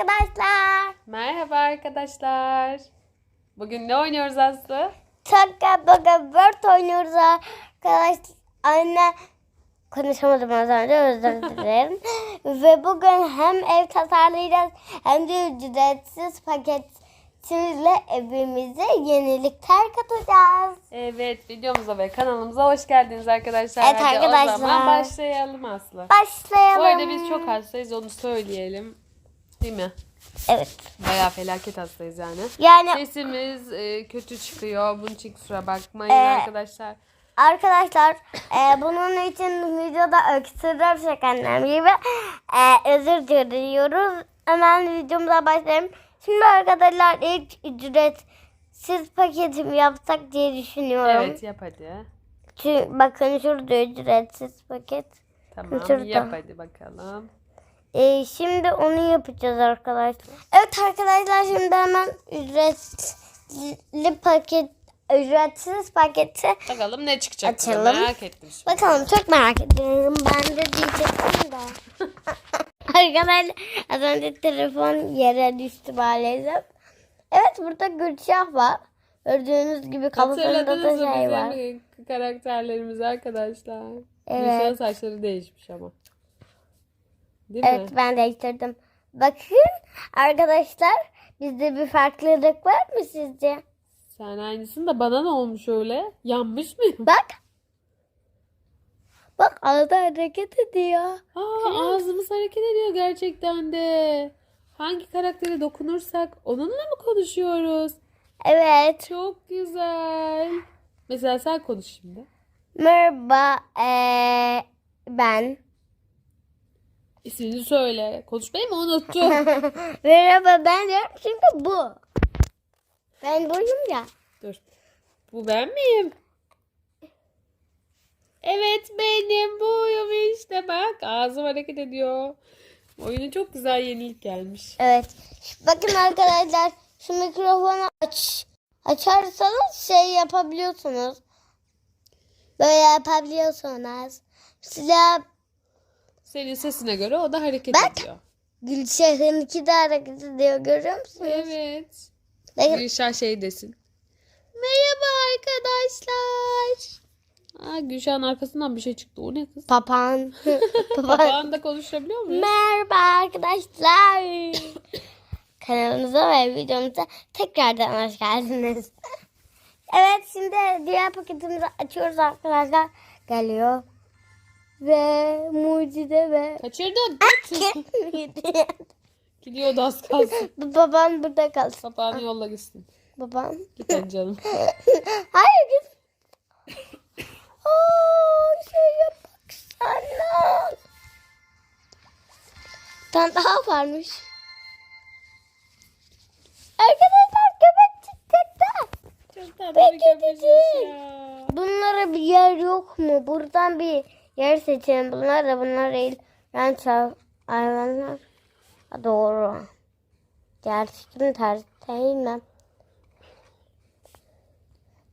arkadaşlar. Merhaba arkadaşlar. Bugün ne oynuyoruz Aslı? Çakka baka bird oynuyoruz arkadaşlar. Anne konuşamadım az önce özür dilerim. Ve bugün hem ev tasarlayacağız hem de ücretsiz paketimizle evimize yenilikler katacağız. Evet videomuza ve kanalımıza hoş geldiniz arkadaşlar. Evet Hadi arkadaşlar. O zaman başlayalım Aslı. Başlayalım. Bu arada biz çok hastayız onu söyleyelim. Değil mi? Evet. Bayağı felaket hastayız yani. Yani Sesimiz e, kötü çıkıyor. Bunun için kusura bakmayın Ee, arkadaşlar. Arkadaşlar e, bunun için videoda öksürürsek annem gibi e, özür diliyoruz. Hemen videomuza başlayalım. Şimdi arkadaşlar ilk ücretsiz paketimi yapsak diye düşünüyorum. Evet yap hadi. Çünkü bakın şurada ücretsiz paket. Tamam Şurada. yap hadi bakalım. E, şimdi onu yapacağız arkadaşlar. Evet arkadaşlar şimdi hemen ücretli paket ücretsiz paketi Bakalım ne çıkacak. Açalım. Merak ettim şimdi. Bakalım çok merak ediyorum. Ben de diyecektim de. Arkadaşlar az önce telefon yere düştü maalesef. Evet burada Gülşah var. Gördüğünüz gibi kafasında da Hatırladınız mı şey var. bizim karakterlerimizi arkadaşlar? Evet. Gülşah'ın saçları değişmiş ama. Değil Evet mi? ben değiştirdim. Bakın arkadaşlar bizde bir farklılık var mı sizce? Sen aynısın da bana ne olmuş öyle? Yanmış mıyım? Bak. Bak arada hareket ediyor. Aa, ağzımız hareket ediyor gerçekten de. Hangi karaktere dokunursak onunla mı konuşuyoruz? Evet. Çok güzel. Mesela sen konuş şimdi. Merhaba. Ee, ben. İsmini söyle. Konuşmayı mı unuttun? Merhaba ben diyorum çünkü bu. Ben buyum ya. Dur. Bu ben miyim? Evet benim buyum işte bak. Ağzım hareket ediyor. Oyuna çok güzel yenilik gelmiş. Evet. Bakın arkadaşlar şu mikrofonu aç. Açarsanız şey yapabiliyorsunuz. Böyle yapabiliyorsunuz. Silah Senin sesine göre o da hareket Bak. ediyor. Gülşah'ınki de hareket ediyor görüyor musunuz? Evet. Bakın. Gülşah şey desin. Merhaba arkadaşlar. Aa, Gülşah'ın arkasından bir şey çıktı. O ne kız? Papağan. Papağan. Papağan da konuşabiliyor muyuz? Merhaba arkadaşlar. Kanalımıza ve videomuza tekrardan hoş geldiniz. Evet şimdi diğer paketimizi açıyoruz arkadaşlar. Geliyor. Ve mucize ve Kaçırdın. Gidiyor. Gidiyordu az kalsın. Babam burada kalsın. Papağanı yolla gitsin. Babam. Git hadi canım. Hayır git. Oo, şuraya baksana. Bir tane daha varmış. Arkadaşlar köpek çıktı. Çok tatlı bir. Bunlara bir yer yok mu? Buradan bir yer seçelim. Bunlar da bunlar değil. Ranç hayvanlar. Ha, doğru. Gerçekten ters değil mi?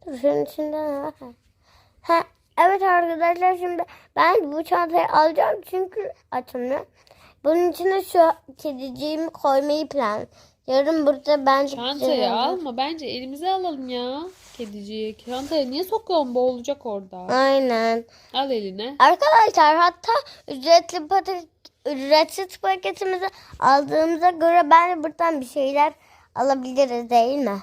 Dur şunun içinde ne var? Ha, evet arkadaşlar şimdi ben bu çantayı alacağım çünkü açılmıyor. Bunun içine şu kediciğimi koymayı plan. Yarın burada ben Çantayı alma. Bence elimize alalım ya. Kediciyi. Çantaya niye sokuyorsun? Boğulacak orada. Aynen. Al eline. Arkadaşlar hatta ücretli paket, ücretsiz paketimizi aldığımıza göre ben de buradan bir şeyler alabiliriz değil mi?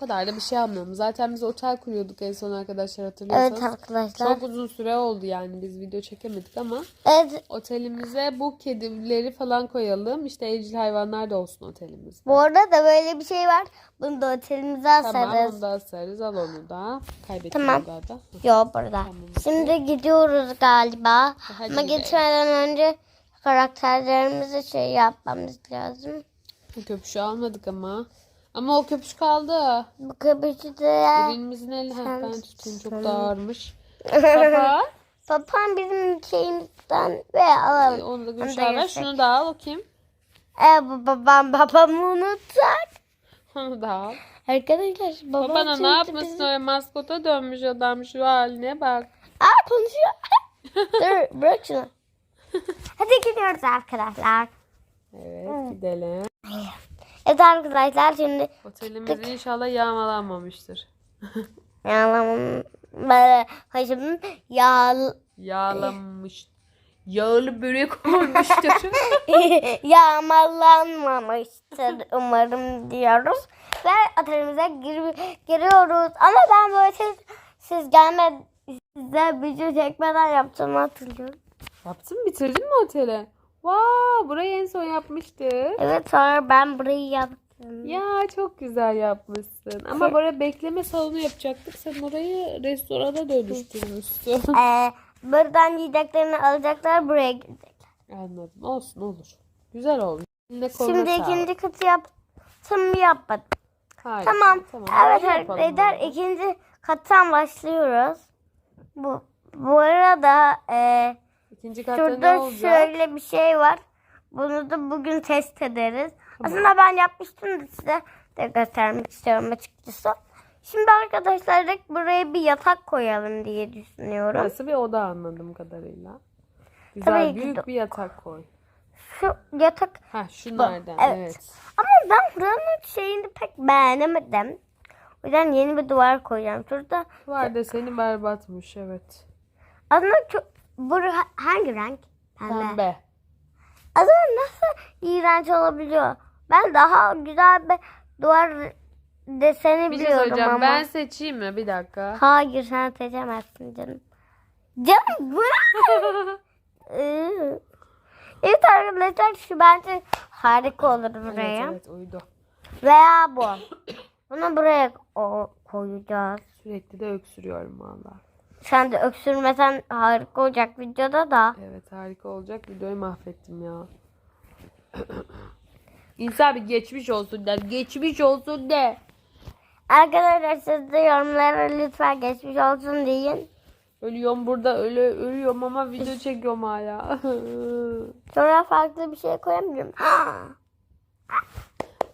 Kadar da bir şey almıyorum. Zaten biz otel kuruyorduk en son arkadaşlar Evet hatırlıyorsanız. arkadaşlar. Çok uzun süre oldu yani biz video çekemedik ama Evet otelimize bu kedileri falan koyalım. İşte evcil hayvanlar da olsun otelimizde. bu arada da böyle bir şey var. Bunu da otelimize Tamam asarız. onu da asarız. Al onu da. Kaybettim Tamam. daha da. Yok burada. Şimdi gidiyoruz galiba. Hadi Ama gitmeden önce karakterlerimize şey yapmamız lazım. Köpüşü almadık ama. Ama o köpüş kaldı. Bu köpüşü de Birimizin eli. Heh, ben tutayım çok da ağırmış. Baba. papağan bizim şeyimizden ve alalım. Onu da Gülşah ver. Şunu da al bakayım. E, bu babam babamı unutsak. Onu da al. Arkadaşlar babam Babana ne yapmasın bizi- öyle maskota dönmüş adam şu haline bak. Aa konuşuyor. Dur bırak şunu. Hadi gidiyoruz arkadaşlar. Evet gidelim. Evet arkadaşlar şimdi Otelimiz inşallah yağmalanmamıştır. yağlamam böyle haşım yağ Yağlanmış. Yağlı börek olmuştur. yağmalanmamıştır umarım diyoruz. Ve otelimize gir, giriyoruz. Ama ben böyle siz, siz gelme size video çekmeden yaptığımı hatırlıyorum. Yaptın mı? Bitirdin mi oteli? Wow, burayı en son yapmıştık. Evet sonra ben burayı yaptım. Ya çok güzel yapmışsın. Ama buraya bekleme salonu yapacaktık. Sen orayı restorana dönüştürmüşsün. Ee, buradan yiyeceklerini alacaklar buraya gidecek. Anladım. Olsun olur. Güzel olmuş. Şimdi ikinci katı yaptım yapmadım. Harika, Tamam. Evet öyle yapalım arkadaşlar ikinci kattan başlıyoruz. Bu bu arada e, İkinci katta ne şurada olacak? şöyle bir şey var. Bunu da bugün test ederiz. Aslında ben yapmıştım da size de göstermek istiyorum açıkçası. Şimdi arkadaşlar direkt buraya bir yatak koyalım diye düşünüyorum. Burası bir oda anladığım kadarıyla. Güzel Tabii büyük de- bir yatak koy. Şu yatak Ha şunlardan Evet. evet. Ama ben buranın şeyini pek beğenemedim. O yüzden yeni bir duvar koyacağım. Şurada Var deseni berbatmış evet. aslında çok, bu hangi renk? Pembe. Pembe. Aslında nasıl iğrenç olabiliyor? Ben daha güzel bir duvar deseni Bir şey biliyorum söyleyeceğim. ama. Ben seçeyim mi? Bir dakika. Hayır sen seçemezsin canım. Canım? Iı. evet arkadaşlar şu bence harika olur buraya. Evet evet uydu. Veya bu. Bunu buraya koyacağız. Sürekli de öksürüyorum valla. Sen de öksürmesen harika olacak videoda da. Evet harika olacak. Videoyu mahvettim ya. İnsan bir geçmiş olsun der. Geçmiş olsun de. Arkadaşlar siz de yorumlara lütfen geçmiş olsun deyin. Ölüyorum burada öyle ölüyorum ama video çekiyorum hala. Sonra farklı bir şey koyamıyorum.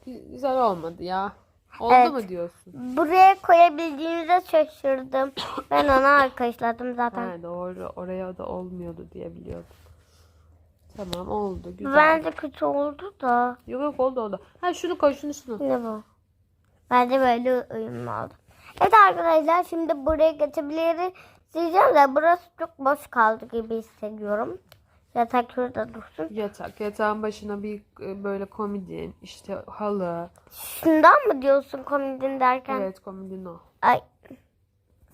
Güzel olmadı ya. Oldu Evet. mu diyorsun? Buraya koyabildiğimize şaşırdım. Ben ona arkadaşladım zaten. Ha, doğru. Oraya da olmuyordu diye biliyordum. Tamam oldu. Güzel. Bence kötü oldu da. Yok yok oldu oldu. Ha şunu koy şunu şunu. Ne bu? Bence böyle uyumlu oldu. Evet arkadaşlar şimdi buraya geçebiliriz diyeceğim de burası çok boş kaldı gibi hissediyorum. Yatak şurada dursun. Yatak. Yatağın başına bir e, böyle komodin, işte halı. Şundan mı diyorsun komedin derken? Evet komodin o. Ay.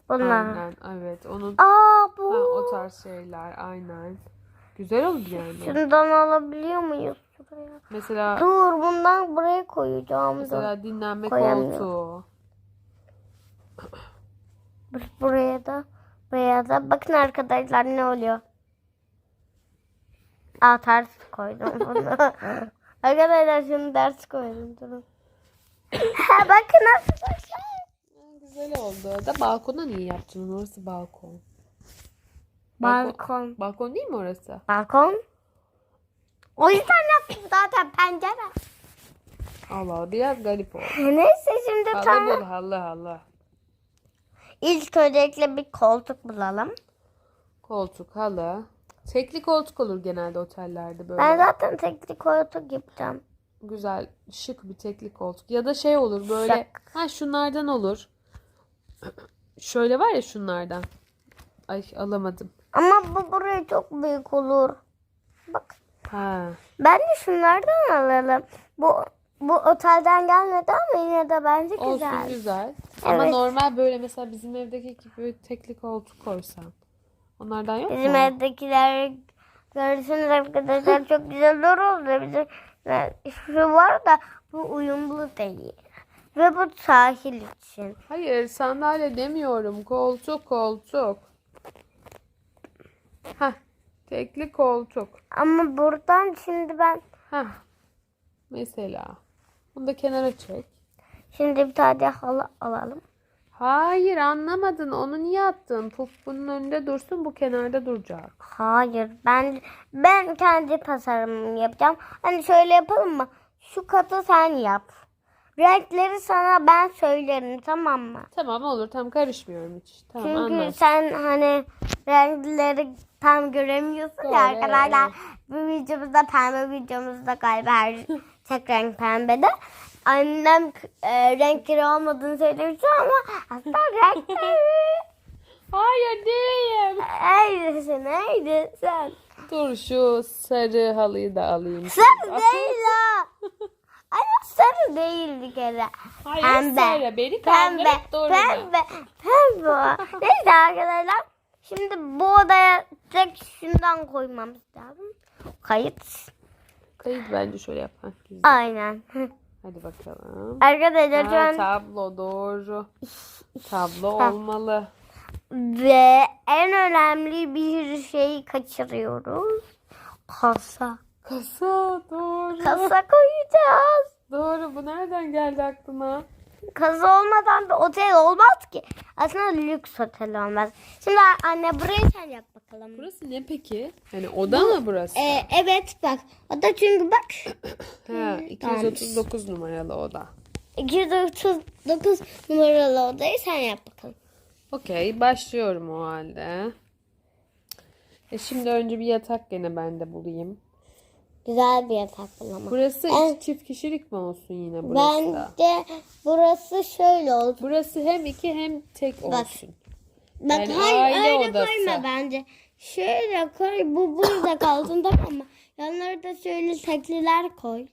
Bunlar. Aynen evet. Onun Aa bu. ha, o tarz şeyler aynen. Güzel oldu yani. Şundan alabiliyor muyuz şuraya? Mesela Dur bundan buraya koyacağım. Dur. mesela dinlenme Koyamıyorum. koltuğu. Bur- Buraya da buraya da. Bakın arkadaşlar ne oluyor. Aa ters koydum bunu. arkadaşlar şunu ters koydum. Durun. Ha, Bakın arkadaşlar. Ha, Güzel oldu. Da balkona niye yaptın? Orası balkon. Balkon. Balkon değil mi orası? Balkon. O yüzden yaptım zaten pencere. Allah Allah biraz garip oldu. Neyse şimdi Halı tamam. bul halı halı. İlk öncelikle bir koltuk bulalım. Koltuk halı. Tekli koltuk olur genelde otellerde böyle. Ben zaten tekli koltuk yapacağım. Güzel şık bir tekli koltuk. Ya da şey olur böyle. Şık. Ha şunlardan olur. Şöyle var ya şunlardan. Ay alamadım. Ama bu buraya çok büyük olur. Bak. Ha. Bence şunlardan alalım. Bu bu otelden gelmedi ama yine de bence Olsun güzel. güzel. Ama Evet. normal böyle mesela bizim evdeki gibi tekli koltuk koysan. Onlardan yok Bizim mu? evdekiler görürsünüz arkadaşlar çok güzel oldu. Bizim şu var da bu uyumlu değil. Ve bu sahil için. Hayır sandalye demiyorum. Koltuk koltuk. Heh. Tekli koltuk. Ama buradan şimdi ben Heh. Mesela. Bunu da kenara çek. şimdi bir tane halı alalım. Hayır anlamadın. Onu niye attın? Puf bunun önünde dursun bu kenarda duracak. Hayır ben ben kendi tasarımımı yapacağım. Hani şöyle yapalım mı? Şu katı sen yap. Renkleri sana ben söylerim tamam mı? Tamam olur tam karışmıyorum hiç. Tamam Çünkü anladım. sen hani renkleri tam göremiyorsun Doğru, ya arkadaşlar. evet. bir videomuzda pembe videomuzda galiba her tek renk pembede. Annem e, renkleri olmadığını söylemişti ama aslında renkleri. Hayır değilim. Neydi sen? Neydi sen? Dur şu sarı halıyı da alayım. Sarı değil o. Ama sarı değil bir kere. Hayır Pembe. sarı. Beni Pembe. doğru. Pembe. Pembe o. Neyse arkadaşlar. Şimdi bu odaya tek şundan koymamız lazım. Kayıt. Kayıt bence şöyle yap. Heh, güzel. Aynen. Hadi bakalım. Arkadaşlar şu an tablo doğru. Tablo olmalı. ve en önemli bir şeyi kaçırıyoruz. Kasa. Kasa doğru. Kasa koyacağız. Doğru bu nereden geldi aklına? Kasa olmadan bir otel olmaz ki. Aslında lüks otel olmaz. Şimdi anne burayı sen yap bakalım. Burası ne peki? Hani oda mı burası? Ee, evet bak. O da çünkü bak. ha, 239 numaralı oda. 239 numaralı odayı sen yap bakalım. Okey başlıyorum o halde. E şimdi önce bir yatak gene ben de bulayım. Güzel bir yatak bulama. Burası En- çift kişilik mi olsun yine burası da? Bence burası şöyle olsun. Burası hem iki hem tek olsun. Bak Yani hayır öyle odası. koyma bence. Şöyle koy bu burada kalsın tamam mı? Yanlara da şöyle tekliler koy.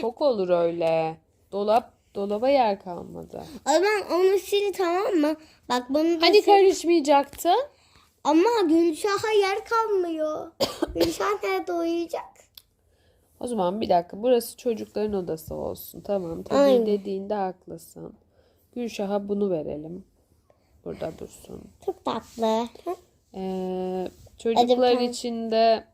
Çok olur öyle. Dolap dolaba yer kalmadı. O zaman onu sil tamam mı? Bak bunu da Hani sil. karışmayacaktı? Ama Gülşah'a yer kalmıyor. Gülşah nerede uyuyacak? O zaman bir dakika burası çocukların odası olsun. Tamam tabii Aynen. dediğinde haklısın. Gülşah'a bunu verelim. Burada dursun. Çok tatlı. Ee, çocuklar bakalım. için de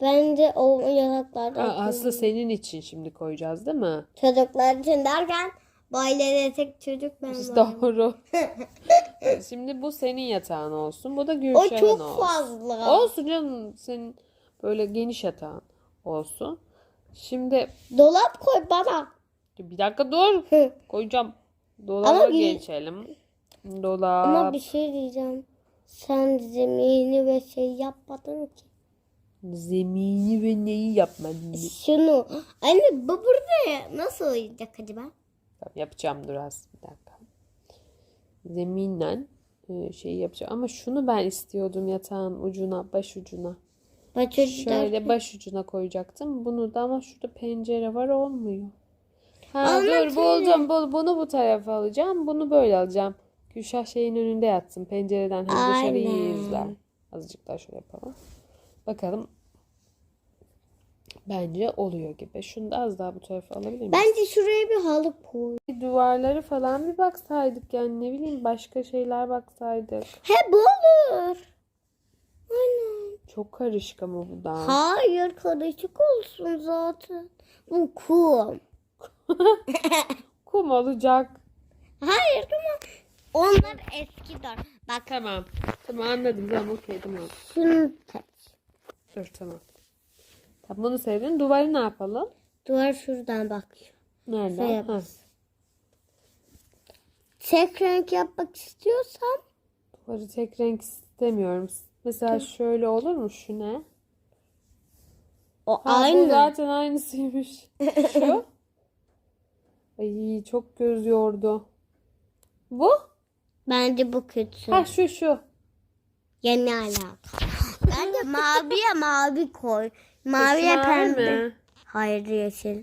Bence o yataklarda Aa, Aslı senin için şimdi koyacağız değil mi? çocuklar için derken ailede tek çocuk ben varım. Doğru. şimdi bu senin yatağın olsun. Bu da O Gülşah'ın çok olsun. fazla. Olsun canım senin böyle geniş yatağın olsun. Şimdi Dolap koy bana. bir dakika dur. Hı. Koyacağım. Dolaba Ama bir- geçelim. Dolap. Ama bir şey diyeceğim. Sen zemini ve şey yapmadın ki. Zemini ve neyi yapmadın? Şunu. Anne bu burada nasıl uyuyacak acaba? Tamam, yapacağım dur az bir dakika. Zeminle e, şeyi yapacağım. Ama şunu ben istiyordum yatağın ucuna, baş ucuna. Çocuklar. Şöyle baş ucuna koyacaktım. Bunu da ama şurada pencere var olmuyor. Ha Ama dur buldum. Bul, bunu bu tarafa alacağım. Bunu böyle alacağım. Gülşah şeyin önünde yatsın. Pencereden hem dışarıyı Aynen. izler. Azıcık daha şöyle yapalım. Bakalım. Bence oluyor gibi. Şunu da az daha bu tarafa alabilir miyim? Bence şuraya bir halı koy. Duvarları falan bir baksaydık yani ne bileyim başka şeyler baksaydık. He bu olur. Çok karışık ama bu da. Hayır karışık olsun zaten. Bu kum. Kum olacak. Hayır ama onlar eski dar. Bak Tamam. Tamam anladım. Tamam okey tamam. şunu seç. Dur tamam. Tamam bunu sevdin. Duvarı ne yapalım? Duvar şuradan bakıyor. Nereden? Şey Ha. Tek renk yapmak istiyorsan Duvarı tek renk istemiyorum. Mesela şöyle olur mu? Şu ne? o Ha, Bu aynı. zaten aynısıymış. Şu? Ay çok göz yordu. Bu? Bence bu kötü. Ha şu şu. Yeni alaka. Bence maviye mavi koy. Maviye Mavi pembe. mi? Hayır yeşil.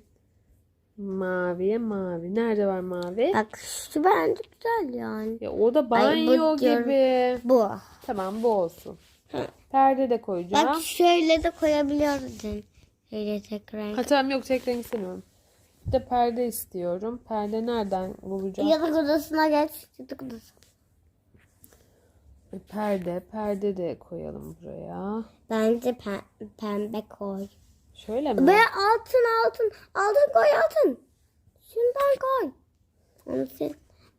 Maviye mavi. Nerede var mavi? Bak şu bence güzel yani. Ya o da Ay, bu banyo diyorum. gibi. Bu. Tamam bu olsun. Perde de koyacağım. Bak şöyle de koyabiliyordun. Şöyle tek renk. Ha tamam yok tek renk istemiyorum. Bir de perde istiyorum. Perde nereden bulacağım? Yatak odasına geç. Yatak odası. E, Perde, perde de koyalım buraya. Bence pe- pembe koy. Şöyle mi? Ve altın altın. Altın koy altın. Şundan koy. Onu.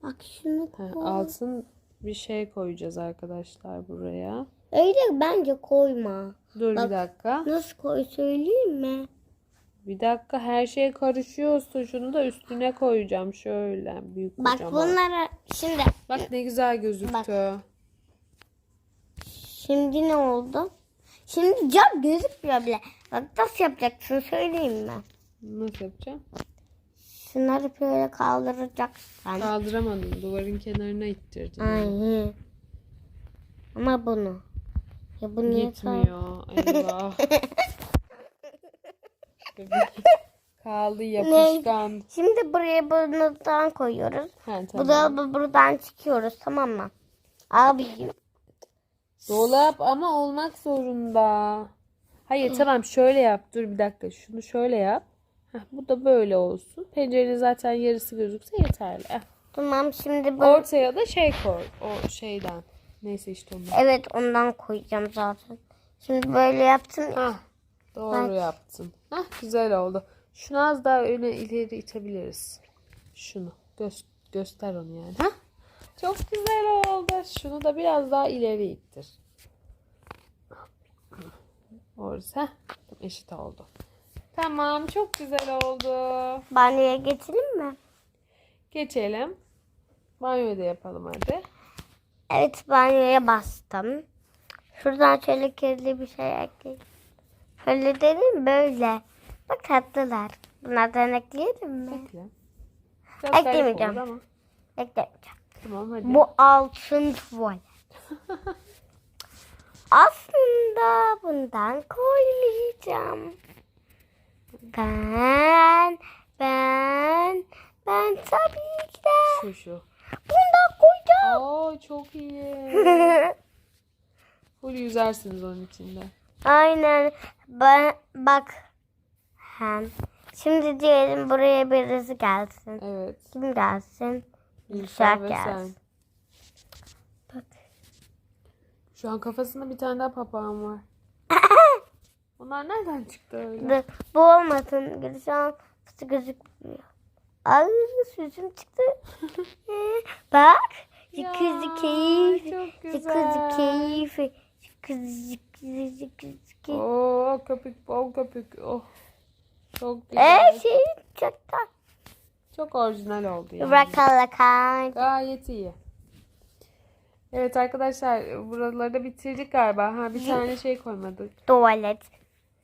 Bak şunu Ha, koy. altın bir şey koyacağız arkadaşlar buraya. Öyle bence koyma. Dur Bak. bir dakika. Nasıl koy söyleyeyim mi? Bir dakika her şey karışıyorsa şunu da üstüne koyacağım şöyle büyük Bak kocaman. bunlara şimdi Bak ne güzel gözüktü. şimdi ne oldu? Şimdi cam gözükmüyor bile. Bak nasıl yapacaksın söyleyeyim mi? Nasıl yapacağım? Şunları böyle kaldıracaksın. Kaldıramadım. Duvarın kenarına ittirdim. Ay. Ama bunu. Ya bu niye Gitmiyor. Bebek Kaldı yapışkan. Şimdi buraya bundan koyuyoruz. Ha, Bu tamam. da bu- buradan çıkıyoruz tamam mı? Abi Dolap ama olmak zorunda. Hayır tamam şöyle yap. Dur bir dakika. Şunu şöyle yap. Heh, bu da böyle olsun. Pencerenin zaten yarısı gözükse yeterli. Tamam şimdi bu. Ortaya da şey koy. O şeyden. Neyse işte ondan. Evet ondan koyacağım zaten. Şimdi böyle yaptım. ya. Hah, doğru yaptın. Hah, güzel oldu. Şunu az daha öne ileri itebiliriz. Şunu. Göz, göster onu yani. Hah, çok güzel oldu. Şunu da biraz daha ileri ittir. Orası. Heh, eşit oldu. Tamam. Çok güzel oldu. Banyoya geçelim mi? Geçelim. Banyoyu da yapalım hadi. Evet banyoya bastım. Şuradan şöyle kirli bir şey ekleyeyim. Şöyle dedim böyle. Bak tatlılar. Bunlardan ekleyelim mi? Garip Eklemeyeceğim. ama. Eklemeyeceğim. Tamam hadi. Bu altın tuvalet. Aslında bundan koymayacağım. Ben, ben, ben tabii ki de Şu şu. bundan koyacağım. Aa çok iyi. Full yüzersiniz onun içinde. Aynen. Ben, bak. Hem. Şimdi diyelim buraya birisi gelsin. Evet. Kim gelsin? Gülşah ve gelsin. sen. Bak. Şu an kafasında bir tane daha papağan var. Onlar nereden çıktı öyle? Bu olmasın. Gülşen fısı gözükmüyor. Ay süzüm çıktı. Ee, Bak. Kızı keyif. güzel. keyif. Kızı kızı kızı Oo köpük bol köpük. Oh. Çok güzel. Ee şey çok da. Çok orijinal oldu yani. Bırakalım. Gayet iyi. Evet arkadaşlar buraları da bitirdik galiba. Ha bir tane şey koymadık. Tuvalet.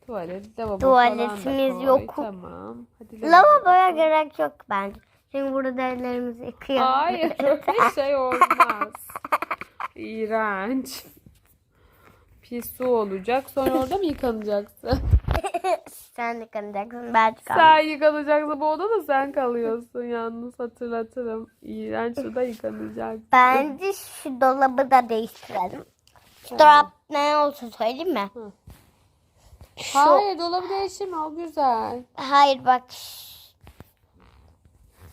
Tuvalet, lavabo Tuvaletimiz falan da koy. yok. Tamam. Hadi Lavaboya gerek yok bence. Çünkü burada ellerimizi yıkıyor. Hayır öyle şey olmaz. İğrenç. Pis su olacak. Sonra orada mı yıkanacaksın? Sen yıkanacaksın. Ben çıkamam. sen yıkanacaksın. Bu odada sen kalıyorsun yalnız hatırlatırım. İğrenç suda yıkanacaksın. Bence şu dolabı da değiştirelim. Şu dolap ne olsun söyleyeyim mi? Hı. Şu, Hayır dolabı değiştirme o güzel. hayır bak.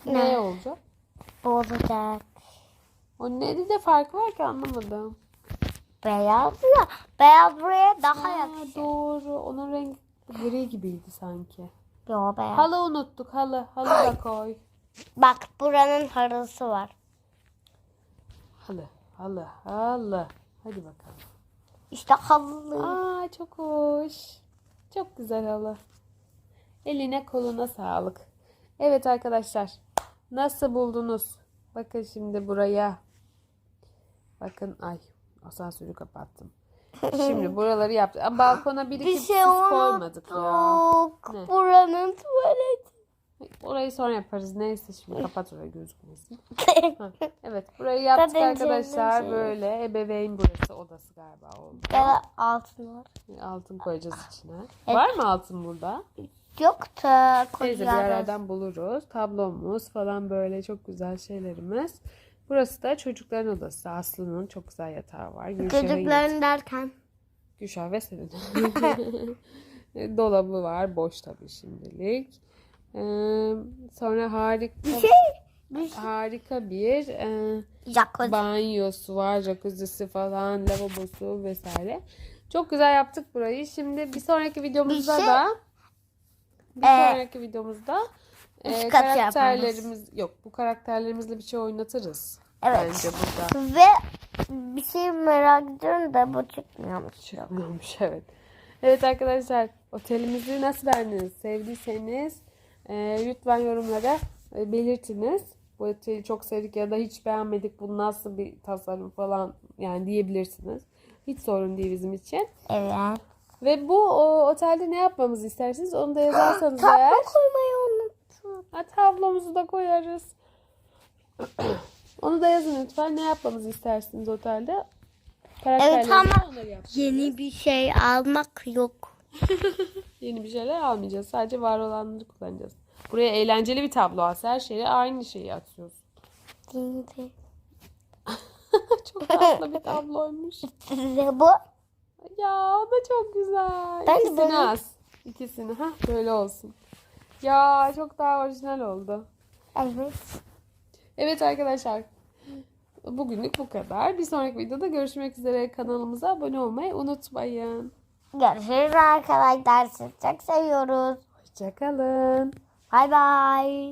Ne, Ne? olacak? Olacak. O ne de farkı var ki anlamadım. Beyaz ya. Beyaz buraya daha Ha, yakışıyor. doğru. Onun rengi gri gibiydi sanki. Yo beyaz. Halı unuttuk. Halı. Halı da koy. Bak buranın harısı var. Halı. Halı. Halı. Hadi bakalım. İşte halı. Aa çok hoş. Çok güzel halı. Eline koluna sağlık. Evet arkadaşlar. Nasıl buldunuz? Bakın şimdi buraya. Bakın ay asansörü kapattım. Şimdi buraları yaptık. Balkona bir iki Bir şey koymadık ya. Ne? Buranın tuvaleti. Orayı sonra yaparız. Neyse şimdi kapat orayı gözükmesin. Ha, Evet burayı yaptık Zaten arkadaşlar. şey- Böyle ebeveyn burası odası galiba oldu. Ya altın var. Altın koyacağız içine. Var mı altın burada? Yok da Neyse bir yerlerden buluruz. Tablomuz falan böyle çok güzel şeylerimiz. Burası da çocukların odası. Aslı'nın çok güzel yatağı var. Gülşah'ın Çocukların derken. Gülşah ve senin. Dolabı var. Boş tabii şimdilik. Ee, sonra harika Bir şey. harika bir e, Jacuzzi. banyosu var, jacuzzi'si falan, lavabosu vesaire. Çok güzel yaptık burayı. Şimdi bir sonraki videomuzda Bir şey- da bir Ee, sonraki videomuzda e, kat karakterlerimiz yok. Bu karakterlerimizle bir şey oynatırız. Evet. Bence burada. Ve bir şey merak ediyorum da bu çıkmıyormuş. Çıkmıyormuş evet. Evet arkadaşlar otelimizi nasıl beğendiniz? Sevdiyseniz e, lütfen yorumlara e, belirtiniz. Bu oteli çok sevdik ya da hiç beğenmedik. Bu nasıl bir tasarım falan yani diyebilirsiniz. Hiç sorun değil bizim için. Evet. Ve bu o, otelde ne yapmamızı isterseniz onu da yazarsanız eğer Tatlı koymayı unuttum. ha, tablomuzu da koyarız. onu da yazın lütfen. Ne yapmamızı istersiniz otelde? Karakterlerimize ama. Yeni bir şey almak yok. Yeni bir şeyler almayacağız. Sadece var olanları kullanacağız. Buraya eğlenceli bir tablo as. Her şeye aynı şeyi atıyoruz. Çok tatlı bir tabloymuş. size bu. Ya o da çok güzel. Ben İkisini böyle- as. İkisini. ha böyle olsun. Ya çok daha orijinal oldu. Evet. Evet arkadaşlar. Bugünlük bu kadar. Bir sonraki videoda görüşmek üzere. Kanalımıza abone olmayı unutmayın. Görüşürüz arkadaşlar. Sizi çok seviyoruz. Hoşçakalın. Bay bay.